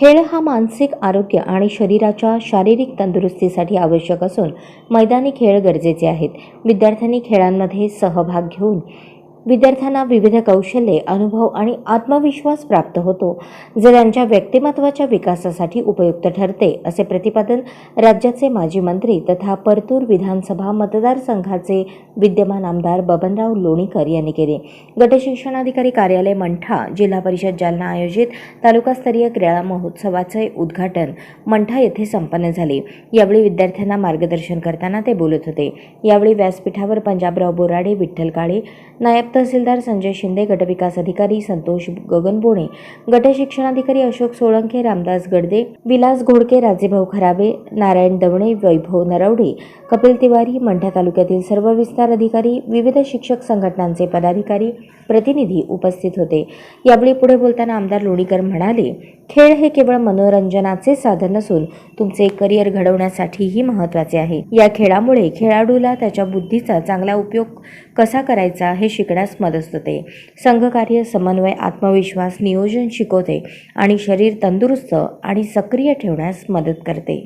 खेळ हा मानसिक आरोग्य आणि शरीराच्या शारीरिक तंदुरुस्तीसाठी आवश्यक असून मैदानी खेळ गरजेचे आहेत. विद्यार्थ्यांनी खेळांमध्ये सहभाग घेऊन विद्यार्थ्यांना विविध कौशल्ये अनुभव आणि आत्मविश्वास प्राप्त होतो जे त्यांच्या व्यक्तिमत्वाच्या विकासासाठी उपयुक्त ठरते असे प्रतिपादन राज्याचे माजी मंत्री तथा परतूर विधानसभा मतदारसंघाचे विद्यमान आमदार बबनराव लोणीकर यांनी केले. गटशिक्षणाधिकारी कार्यालय मंठा जिल्हा परिषद जालना आयोजित तालुकास्तरीय क्रीडा महोत्सवाचे उद्घाटन मंठा येथे संपन्न झाले. यावेळी विद्यार्थ्यांना मार्गदर्शन करताना ते बोलत होते. यावेळी व्यासपीठावर पंजाबराव बोराडे विठ्ठल काळे नायब तहसीलदार संजय शिंदे गटविकास अधिकारी संतोष गगनबोणे गटशिक्षणाधिकारी अशोक सोळंके रामदास गडदे विलास घोडके राजेभाऊ खराबे नारायण दवणे वैभव नरवडे कपिल तिवारी मंठा तालुक्यातील सर्व विस्तार अधिकारी विविध शिक्षक संघटनांचे पदाधिकारी प्रतिनिधी उपस्थित होते. यावेळी पुढे बोलताना आमदार लोणीकर म्हणाले खेळ हे केवळ मनोरंजनाचे साधन नसून तुमचे करिअर घडवण्यासाठीही महत्त्वाचे आहे. या खेळामुळे खेळाडूला त्याच्या बुद्धीचा चांगला उपयोग कसा करायचा हे शिकण्यास मदत होते. संघकार्य समन्वय आत्मविश्वास नियोजन शिकवते आणि शरीर तंदुरुस्त आणि सक्रिय ठेवण्यास मदत करते.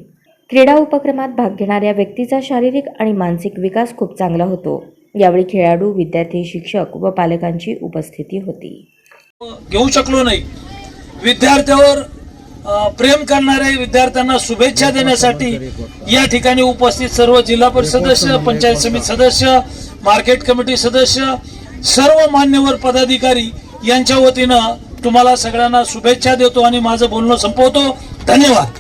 क्रीडा उपक्रमात भाग घेणाऱ्या व्यक्तीचा शारीरिक आणि मानसिक विकास खूप चांगला होतो. यावेळी खेळाडू विद्यार्थी शिक्षक व पालकांची उपस्थिती होती. घेऊ शकलो नाही. विद्यार्थ्यावर प्रेम करणाऱ्या विद्यार्थ्यांना शुभेच्छा देण्यासाठी या ठिकाणी उपस्थित सर्व जिल्हा परिषद सदस्य पंचायत समिती सदस्य मार्केट कमिटी सदस्य सर्व मान्यवर पदाधिकारी यांच्या वतीनं तुम्हाला सगळ्यांना शुभेच्छा देतो आणि माझं बोलणं संपवतो. धन्यवाद.